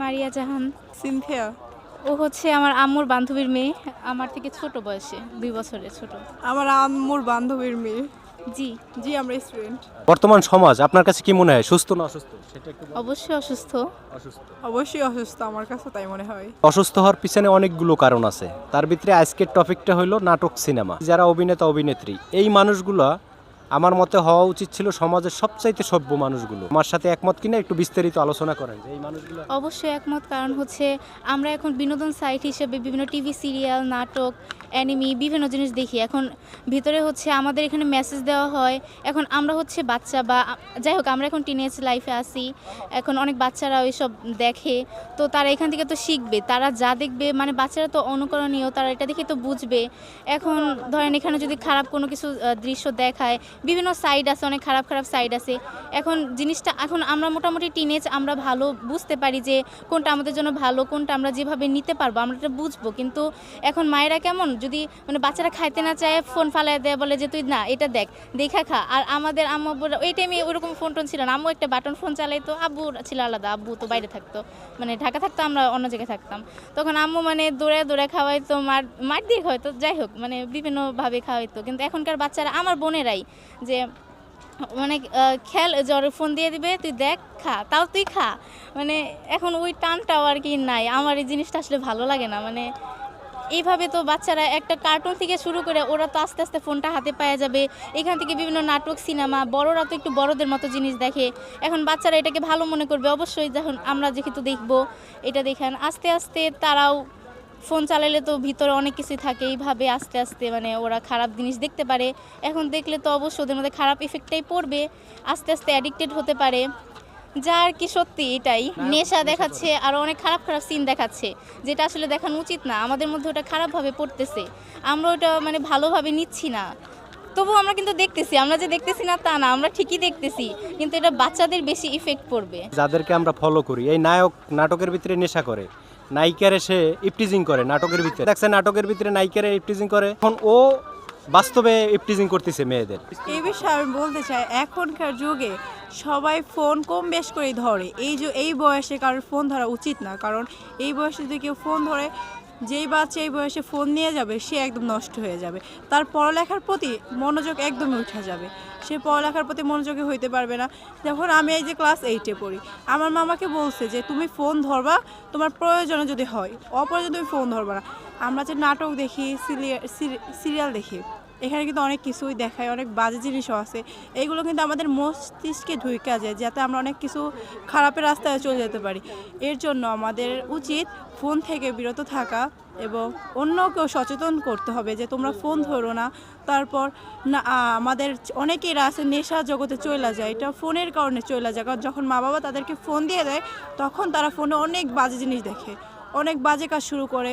মারিয়া জাহান। Cynthia. ও হচ্ছে আমার আম্মুর বান্ধবীর মেয়ে আমার থেকে ছোট বয়সে দুই বছরের ছোট। আমার আম্মুর বান্ধবীর মেয়ে। জি। জি আমরা স্টুডেন্ট। বর্তমান সমাজ আপনার কাছে কি মনে হয় সুস্থ না অসুস্থ? সেটা একটু অবশ্যই অসুস্থ। অসুস্থ। অবশ্যই অসুস্থ আমার কাছে তাই মনে হয়। অসুস্থ হওয়ার পিছনে অনেকগুলো কারণ আছে। তার ভিতরে আজকের টপিকটা হলো নাটক সিনেমা। যারা অভিনেতা অভিনেত্রী এই মানুষগুলো আমার মতে হওয়া উচিত ছিল সমাজের সবচাইতে সভ্য মানুষগুলো। আমার সাথে একমত কিনা একটু বিস্তারিত আলোচনা করেন যে এই মানুষগুলো অবশ্যই একমত, কারণ হচ্ছে আমরা এখন বিনোদন সাইট হিসেবে বিভিন্ন টিভি সিরিয়াল, নাটক অ্যানিমি বিভিন্ন জিনিস দেখি। এখন ভিতরে হচ্ছে আমাদের এখানে মেসেজ দেওয়া হয়, এখন আমরা হচ্ছে বাচ্চা বা যাই হোক, আমরা এখন টিনেজ লাইফে আসি এখন অনেক বাচ্চারা ওইসব দেখে, তো তারা এখান থেকে তো শিখবে, তারা যা দেখবে মানে বাচ্চারা তো অনুকরণীয়, তারা এটা দেখে তো বুঝবে। এখন ধরেন এখানে যদি খারাপ কোনো কিছু দৃশ্য দেখায়, বিভিন্ন সাইড আছে, অনেক খারাপ খারাপ সাইড আছে। এখন জিনিসটা, এখন আমরা মোটামুটি টিনেজ আমরা ভালো বুঝতে পারি যে কোনটা আমাদের জন্য ভালো, কোনটা আমরা যেভাবে নিতে পারব, আমরা এটা বুঝব। কিন্তু এখন মায়েরা কেমন? যদি মানে বাচ্চারা খাইতে না চায় ফোন ফালাই দেয় বলে যে, তুই না, এটা দেখ, দেখা খা। আর আমাদের আম্মু ওই টাইমে ওরকম ফোন টোন ছিল না। আম্মু একটা বাটন ফোন চালাইতো আব্বু ছিল আলাদা, আব্বু তো বাইরে থাকতো মানে ঢাকা থাকতো, আমরা অন্য জায়গায় থাকতাম। তখন আম্মু মানে দৌড়ে দৌড়ে খাওয়াইতো, মার মার দিয়ে খাওয়াইতো, যাই হোক মানে বিভিন্নভাবে খাওয়াইতো। কিন্তু এখনকার বাচ্চারা, আমার বোনেরাই যে মানে খেল, জ্বর ফোন দিয়ে দিবে, তুই দেখ, খা, তাও তুই খা। মানে এখন ওই টানটাও আর কি নাই। আমার এই জিনিসটা আসলে ভালো লাগে না মানে এইভাবে তো বাচ্চারা একটা কার্টুন থেকে শুরু করে ওরা তো আস্তে আস্তে ফোনটা হাতে পাওয়া যাবে। এখান থেকে বিভিন্ন নাটক, সিনেমা, বড়রা তো একটু বড়দের মতো জিনিস দেখে। এখন বাচ্চারা এটাকে ভালো মনে করবে। অবশ্যই যখন আমরা যেহেতু দেখব, এটা দেখেন, আস্তে আস্তে তারাও ফোন চালালে তো ভিতরে অনেক কিছু থাকে। এইভাবে আস্তে আস্তে মানে ওরা খারাপ জিনিস দেখতে পারে। এখন দেখলে তো অবশ্যই ওদের মধ্যে খারাপ ইফেক্টটাই পড়বে। আস্তে আস্তে অ্যাডিক্টেড হতে পারে। যা আর কি সত্যি এটাই? নেশা দেখাচ্ছে আর অনেক খারাপ খারাপ সিন দেখাচ্ছে যেটা আসলে দেখানো উচিত না। আমাদের মধ্যে ওটা খারাপভাবে পড়তেছে। আমরা ওটা মানে ভালোভাবে নিচ্ছি না। তবু আমরা কিন্তু দেখতেছি। আমরা যে দেখতেছি না তা না। আমরা ঠিকই দেখতেছি। কিন্তু এটা বাচ্চাদের বেশি ইফেক্ট পড়বে। যাদেরকে আমরা ফলো করি এই নায়ক নাটকের ভিতরে নেশা করে। নায়িকার এসে ইপটিজিং করে নাটকের ভিতরে। দেখছে নাটকের ভিতরে নায়িকারে ইপটিজিং করে। এখন ও বাস্তবে ইপটিজিং করতেছে মেয়েদের। এই বিষয়ে আমি বলতে চাই, এখনকার যুগে সবাই ফোন কম বেশ করেই ধরে। এই যে, এই বয়সে কারোর ফোন ধরা উচিত না, কারণ এই বয়সে যদি কেউ ফোন ধরে, যেই বাচ্চা এই বয়সে ফোন নিয়ে যাবে, সে একদম নষ্ট হয়ে যাবে। তার পড়ালেখার প্রতি মনোযোগ একদমই উঠে যাবে। সে পড়ালেখার প্রতি মনোযোগী হইতে পারবে না। যখন আমি এই যে ক্লাস এইটে পড়ি, আমার মামাকে বলছে যে, তুমি ফোন ধরবা, তোমার প্রয়োজনে যদি হয়। অপ্রয়োজনে তুমি ফোন ধরবা না। আমরা যে নাটক দেখি সিরিয়াল দেখি এখানে কিন্তু অনেক কিছুই দেখায়, অনেক বাজে জিনিসও আছে। এইগুলো কিন্তু আমাদের মস্তিষ্কে ঢুইকা যায়, যাতে আমরা অনেক কিছু খারাপের রাস্তায় চলে যেতে পারি। এর জন্য আমাদের উচিত ফোন থেকে বিরত থাকা এবং অন্যকেও সচেতন করতে হবে যে, তোমরা ফোন ধরো না। তারপর না আমাদের অনেকেই আছে, নেশা জগতে চলে যায়। এটা ফোনের কারণে চলে যায়, কারণ যখন মা বাবা তাদেরকে ফোন দিয়ে দেয়, তখন তারা ফোনে অনেক বাজে জিনিস দেখে, অনেক বাজে কাজ শুরু করে।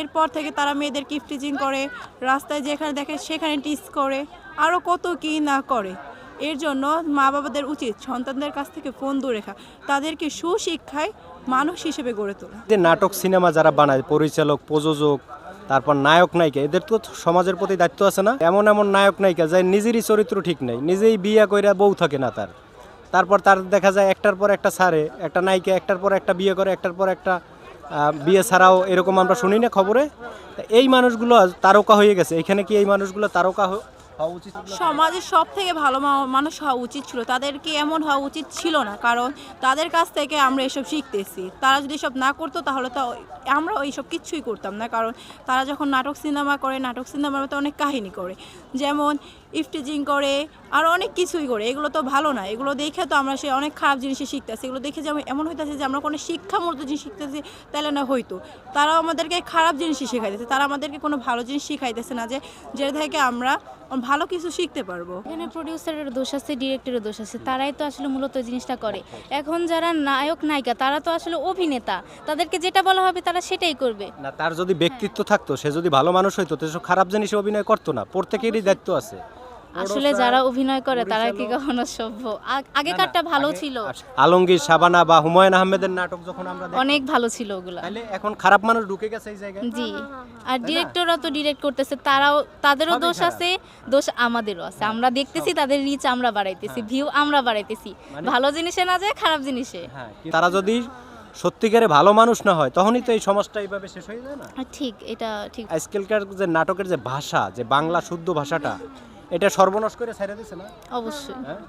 এরপর থেকে তারা মেয়েদের টিচিং করে, রাস্তায় যেখানে দেখে সেখানে টিস করে আরও কত কী না করে। এর জন্য মা বাবাদের উচিত সন্তানদের কাছ থেকে ফোন দূরে রাখা, তাদেরকে সুশিক্ষায় মানুষ হিসেবে গড়ে তোলা। যে নাটক, সিনেমা যারা বানায়, পরিচালক, প্রযোজক, তারপর নায়ক নায়িকা, এদের তো সমাজের প্রতি দায়িত্ব আছে না? এমন এমন নায়ক নায়িকা যায় নিজেরই চরিত্র ঠিক নেই, নিজেই বিয়ে কইরা বউ থাকে না তার। তারপর তার দেখা যায় একটার পর একটা সারে, একটা নায়িকা একটার পর একটা বিয়ে করে, একটার পর একটা বিয়ে ছাড়াও এরকম আমরা শুনি না খবরে। এই মানুষগুলো তারকা হয়ে গেছে। এখানে কি এই মানুষগুলো তারকা সমাজের সব থেকে ভালো মানুষ হওয়া উচিত ছিল। তাদেরকে এমন হওয়া উচিত ছিল না, কারণ তাদের কাছ থেকে আমরা এসব শিখতেছি। তারা যদি এসব না করতো, তাহলে তো আমরা এইসব কিচ্ছুই করতাম না, কারণ তারা যখন নাটক সিনেমা করে, নাটক সিনেমার মতো অনেক কাহিনী করে। যেমন ইফটিজিং করে, আর অনেক কিছুই করে। এগুলো তো ভালো না। এগুলো দেখে তো আমরা সে অনেক খারাপ জিনিসই শিখতেছি। এগুলো দেখে যেমন এমন হইতেছে যে আমরা কোনো শিক্ষামূলক জিনিস শিখতেছি, তাহলে না হইতো। তারাও আমাদেরকে খারাপ জিনিসই শেখাইতেছে। তারা আমাদেরকে কোনো ভালো জিনিস শিখাইতেছে না যে যেটা থেকে আমরা ভালো কিছু শিখতে পারব। এখানে প্রডিউসারের দোষ আছে ডিরেক্টরের দোষ আছে। তারাই তো আসলে মূলত এই জিনিসটা করে। এখন যারা নায়ক নায়িকা তারা তো আসলে অভিনেতা। তাদেরকে যেটা বলা হবে তারা সেটাই করবে। না তার যদি ব্যক্তিত্ব থাকতো সে যদি ভালো মানুষ হইতো তো সে খারাপ জিনিস অভিনয় করতো না। প্রত্যেকেরই দায়িত্ব আছে। আসলে যারা অভিনয় করে তারা কি কখনো সভ্য? আগেকারটা ভালো ছিল। আলমগীর শাবানা বা হুমায়ুন আহমেদের নাটক যখন আমরা অনেক ভালো ছিল ওগুলা। তাহলে এখন খারাপ মানুষ ঢুকে গেছে এই জায়গায়। জি। আর ডিরেক্টররা তো ডিরেক্ট করতেছে তারাও তাদেরও দোষ আছে দোষ আমাদেরও আছে। আমরা দেখতেছি তাদের রিচ আমরা বাড়াইতেছি ভিউ আমরা বাড়াইতেছি। ভালো জিনিসে না যায় খারাপ জিনিসে। হ্যাঁ তারা যদি সত্যিকারে ভালো মানুষ না হয় তখনই তো এই সমাজটা এইভাবে শেষ হয়ে যায় না। ঠিক এটা ঠিক। আজকালকার যে নাটকের যে ভাষা যে বাংলা শুদ্ধ ভাষাটা এটা সর্বনাশ করে ছেড়ে দিছে না? অবশ্যই। হ্যাঁ?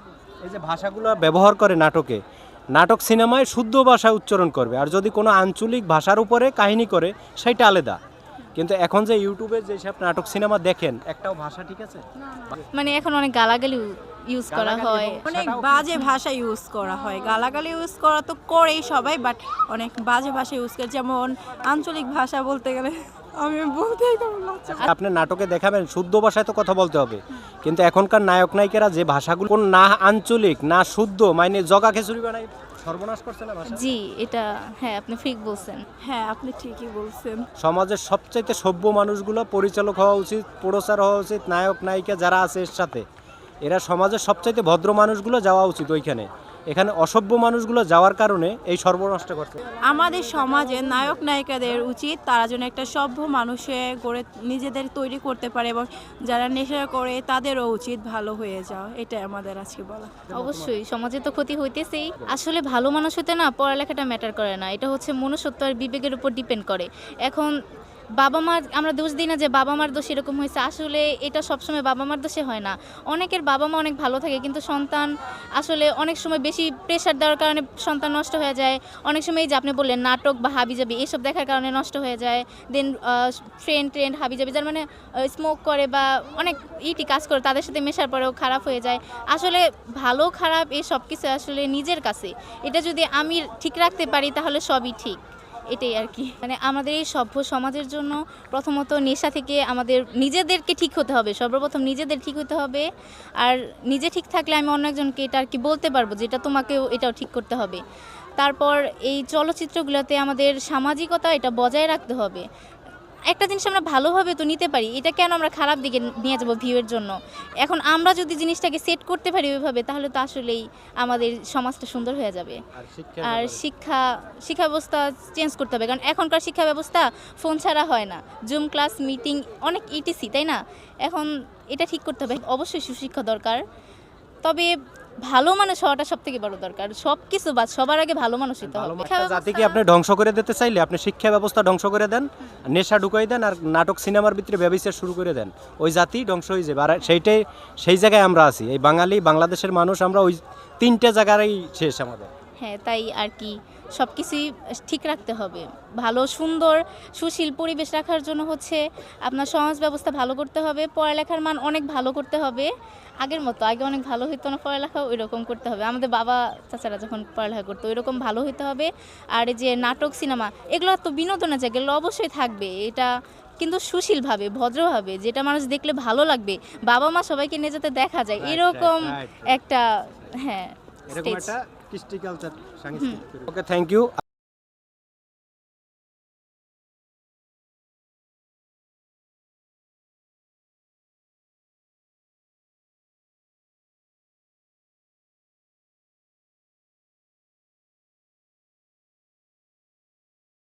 এই যে ভাষাগুলো ব্যবহার করে নাটকে নাটক সিনেমায় শুদ্ধ ভাষা উচ্চারণ করবে আর যদি কোনো আঞ্চলিক ভাষার উপরে কাহিনী করে সেটা আলাদা। কিন্তু এখন যে ইউটিউবে যেসব নাটক সিনেমা দেখেন একটাও ভাষা ঠিক আছে? মানে এখন অনেক গালাগালি ইউজ করা হয়। অনেক বাজে ভাষা ইউজ করা হয়। গালাগালি ইউজ করা তো করেই সবাই বাট অনেক বাজে ভাষা ইউজ করে। যেমন আঞ্চলিক ভাষা বলতে গেলে আমি বলতেই কেমন লাগছে আপনি নাটকে দেখাবেন শুদ্ধ ভাষায় তো কথা বলতে হবে। কিন্তু এখনকার নায়ক নায়িকারা যে ভাষাগুলো কোন না আঞ্চলিক না শুদ্ধ মানে জগা খিচুড়ি বানাই সর্বনাশ করছে না ভাষা? জি এটা হ্যাঁ আপনি ঠিক বলছেন। হ্যাঁ আপনি ঠিকই বলছেন। সমাজের সবচাইতে সভ্য মানুষগুলো পরিচালক হওয়া উচিত প্রোডাসার হওয়া উচিত নায়ক নায়িকা যারা আছে এর সাথে এরা সমাজের সবচাইতে ভদ্র মানুষগুলো যাওয়া উচিত ওইখানে। এখানে অসভ্য মানুষগুলো যাওয়ার কারণে এই সর্বনষ্ট করছে। আমাদের সমাজে নায়ক নায়িকাদের উচিত তারা যেন একটা সভ্য মানুষে গড়ে নিজেদের তৈরি করতে পারে এবং যারা নেশা করে তাদেরও উচিত ভালো হয়ে যাওয়া। এটাই আমাদের আজকে বলা। অবশ্যই সমাজে তো ক্ষতি হইতেছেই। আসলে ভালো মানুষ হতে না পড়ালেখাটা ম্যাটার করে না। এটা হচ্ছে মনুষ্যত্ব আর বিবেকের উপর ডিপেন্ড করে। এখন বাবা মার আমরা দোষ দিই না যে বাবা মার দোষ এরকম হয়েছে। আসলে এটা সবসময় বাবা মার দোষে হয় না। অনেকের বাবা মা অনেক ভালো থাকে, কিন্তু সন্তান আসলে অনেক সময় বেশি প্রেশার দেওয়ার কারণে সন্তান নষ্ট হয়ে যায়। অনেক সময় এই যে আপনি বললেন, নাটক বা হাবিজাবি, এসব দেখার কারণে নষ্ট হয়ে যায়। দেন ফ্রেন্ড ট্রেন্ড হাবিজাবি, যার মানে স্মোক করে বা অনেক ইটি কাজ করে, তাদের সাথে মেশার পরেও খারাপ হয়ে যায়। আসলে ভালো, খারাপ এই সব কিছু আসলে নিজের কাছে। এটা যদি আমি ঠিক রাখতে পারি, তাহলে সবই ঠিক। এটাই আর কি। মানে আমাদের এই সভ্য সমাজের জন্য প্রথমত নেশা থেকে আমাদের নিজেদেরকে ঠিক হতে হবে, সর্বপ্রথম নিজেদের ঠিক হতে হবে। আর নিজে ঠিক থাকলে আমি অন্য একজনকে এটা আর কি বলতে পারব যে এটা তোমাকেও এটাও ঠিক করতে হবে। তারপর এই চলচ্চিত্রগুলোতে আমাদের সামাজিকতা এটা বজায় রাখতে হবে। একটা জিনিস আমরা ভালোভাবে তো নিতে পারি এটা কেন আমরা খারাপ দিকে নিয়ে যাব ভিউয়ের জন্য? এখন আমরা যদি জিনিসটাকে সেট করতে পারি ওইভাবে তাহলে তো আসলেই আমাদের সমাজটা সুন্দর হয়ে যাবে। আর শিক্ষা শিক্ষা ব্যবস্থা চেঞ্জ করতে হবে কারণ এখনকার শিক্ষা ব্যবস্থা ফোন ছাড়া হয় না। জুম ক্লাস মিটিং অনেক ইটিসি তাই না? এখন এটা ঠিক করতে হবে অবশ্যই সুশিক্ষা দরকার। তবে ভালো মানুষ হওয়াটা সব থেকে বড় দরকার। সব কিছু বাদ সবার আগে ভালো মানুষ। হতে হবে জাতিকে আপনি ধ্বংস করে দিতে চাইলে আপনি শিক্ষা ব্যবস্থা ধ্বংস করে দেন নেশা ঢুকাই দেন আর নাটক সিনেমার ভিতরে ব্যবসা শুরু করে দেন। ওই জাতি ধ্বংস হয়ে যাবে। আর সেইটাই সেই জায়গায় আমরা আছি। এই বাঙালি বাংলাদেশের মানুষ আমরা ওই তিনটে জায়গারই শেষ আমাদের। হ্যাঁ তাই আর কি। সব কিছুই ঠিক রাখতে হবে। ভালো সুন্দর সুশীল পরিবেশ রাখার জন্য হচ্ছে আপনার সমাজ ব্যবস্থা ভালো করতে হবে পড়ালেখার মান অনেক ভালো করতে হবে। আগের মতো আগে অনেক ভালো হইতো না পড়ালেখা ওই রকম করতে হবে। আমাদের বাবা চাচারা যখন পড়ালেখা করতো ওই রকম ভালো হইতে হবে। আর এই যে নাটক সিনেমা এগুলো তো বিনোদনের জায়গা এগুলো অবশ্যই থাকবে। এটা কিন্তু সুশীলভাবে ভদ্রভাবে যেটা মানুষ দেখলে ভালো লাগবে বাবা মা সবাইকে নিয়ে যাতে দেখা যায় এরকম. একটা হ্যাঁ স্টেজ কৃষ্টি কালচার সাংস্কৃতিক ওকে থ্যাংক ইউ